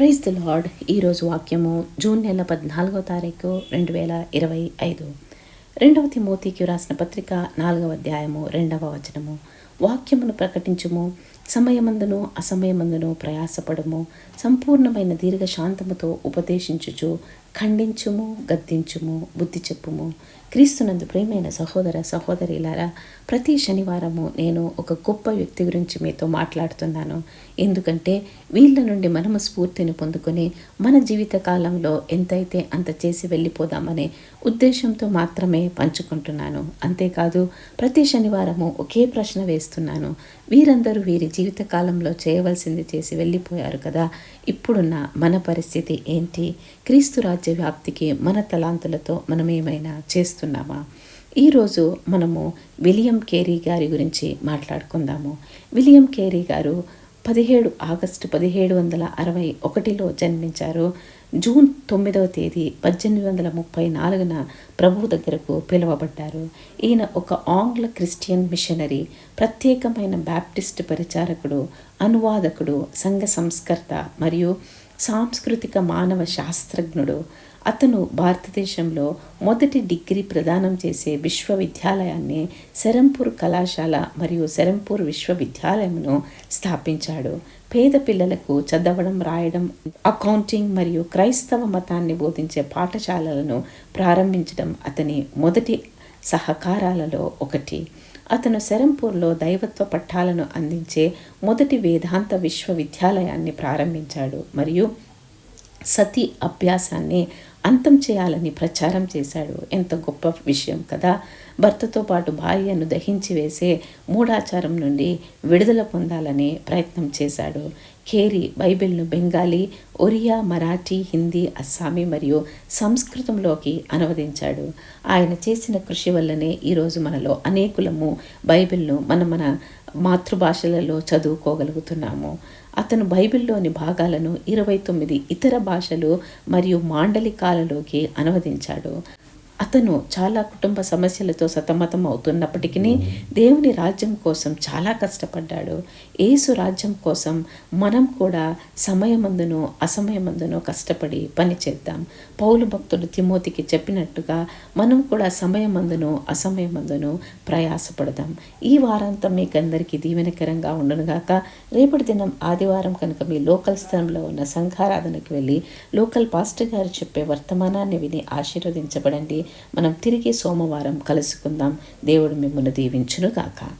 Praise the lord ఈరోజు వాక్యము June నెల పద్నాలుగో తారీఖు రెండు వేల ఇరవై ఐదు. రెండవ తిమోతికి వ్రాసిన పత్రిక నాలుగవ అధ్యాయము రెండవ వచనము. వాక్యమును ప్రకటించుము. సమయమందును అసమయమందును ప్రయాసపడము. సంపూర్ణమైన దీర్ఘ శాంతముతో ఉపదేశించుచు ఖండించుము గద్దించుము బుద్ధి చెప్పుము. క్రీస్తునందు ప్రేమైన సహోదర సహోదరిలారా ప్రతి శనివారము నేను ఒక గొప్ప వ్యక్తి గురించి మీతో మాట్లాడుతున్నాను. ఎందుకంటే వీళ్ళ నుండి మనము స్ఫూర్తిని పొందుకొని మన జీవిత కాలంలో ఎంతైతే అంత చేసి వెళ్ళిపోదామనే ఉద్దేశంతో మాత్రమే పంచుకుంటున్నాను. అంతేకాదు ప్రతి శనివారము ఒకే ప్రశ్న చేస్తున్నాను వీరందరూ వీరి జీవిత కాలంలో చేయవలసింది చేసి వెళ్ళిపోయారు కదా. ఇప్పుడున్న మన పరిస్థితి ఏంటి? క్రీస్తు రాజ్య వ్యాప్తికి మన తలాంతులతో మనం ఏమైనా చేస్తున్నామా ఈరోజు మనము విలియం కేరీ గారి గురించి మాట్లాడుకుందాము. విలియం కేరీ గారు పదిహేడు ఆగస్టు పదిహేడు వందల అరవై ఒకటిలో జన్మించారు. జూన్ తొమ్మిదవ తేదీ పద్దెనిమిది వందల ముప్పై నాలుగున ప్రభు దగ్గరకు పిలువబడ్డారు. ఈయన ఒక ఆంగ్ల క్రిస్టియన్ మిషనరీ ప్రత్యేకమైన బ్యాప్టిస్ట్ పరిచారకుడు అనువాదకుడు సంఘ సంస్కర్త మరియు సాంస్కృతిక మానవ శాస్త్రజ్ఞుడు. అతను భారతదేశంలో మొదటి డిగ్రీ ప్రదానం చేసే విశ్వవిద్యాలయాన్ని శరంపూర్ కళాశాల మరియు శరంపూర్ విశ్వవిద్యాలయమును స్థాపించాడు. పేద పిల్లలకు చదవడం రాయడం అకౌంటింగ్ మరియు క్రైస్తవ మతాన్ని బోధించే పాఠశాలలను ప్రారంభించడం అతని మొదటి సహకారాలలో ఒకటి. అతను శరంపూర్లో దైవత్వ పట్టాలను అందించే మొదటి వేదాంత విశ్వవిద్యాలయాన్ని ప్రారంభించాడు. మరియు సతీ అభ్యాసాన్ని అంతం చేయాలని ప్రచారం చేశాడు. ఎంత గొప్ప విషయం కదా! భర్తతో పాటు భార్యను దహించి వేసే మూఢాచారం నుండి విడుదల పొందాలని ప్రయత్నం చేశాడు. ఖేరి బైబిల్ను బెంగాలీ ఒరియా మరాఠీ హిందీ అస్సామీ మరియు సంస్కృతంలోకి అనువదించాడు. ఆయన చేసిన కృషి వల్లనే ఈరోజు మనలో అనేకులము బైబిల్ను మన మన మాతృభాషలలో చదువుకోగలుగుతున్నాము. అతను బైబిల్లోని భాగాలను ఇరవై తొమ్మిది ఇతర భాషలు మరియు మాండలికాలలోకి అనువదించాడు. అతను చాలా కుటుంబ సమస్యలతో సతమతం అవుతున్నప్పటికీ దేవుని రాజ్యం కోసం చాలా కష్టపడ్డాడు. ఏసు రాజ్యం కోసం మనం కూడా సమయమందును అసమయమందును కష్టపడి పని చేద్దాం. పౌలు భక్తుడు తిమోతికి చెప్పినట్టుగా మనం కూడా సమయమందును అసమయమందును ప్రయాసపడదాం. ఈ వారాంతం మీకు అందరికీ దీవెనకరంగా ఉండనుగాక రేపటి దినం ఆదివారం కనుక మీ లోకల్ స్థలంలో ఉన్న సంఘారాధనకు వెళ్ళి లోకల్ పాస్టర్ గారు చెప్పే వర్తమానాన్ని విని ఆశీర్వదించబడండి. మనం తిరిగి సోమవారం కలుసుకుందాం. దేవుడు మిమ్మల్ని దీవించునుగాక.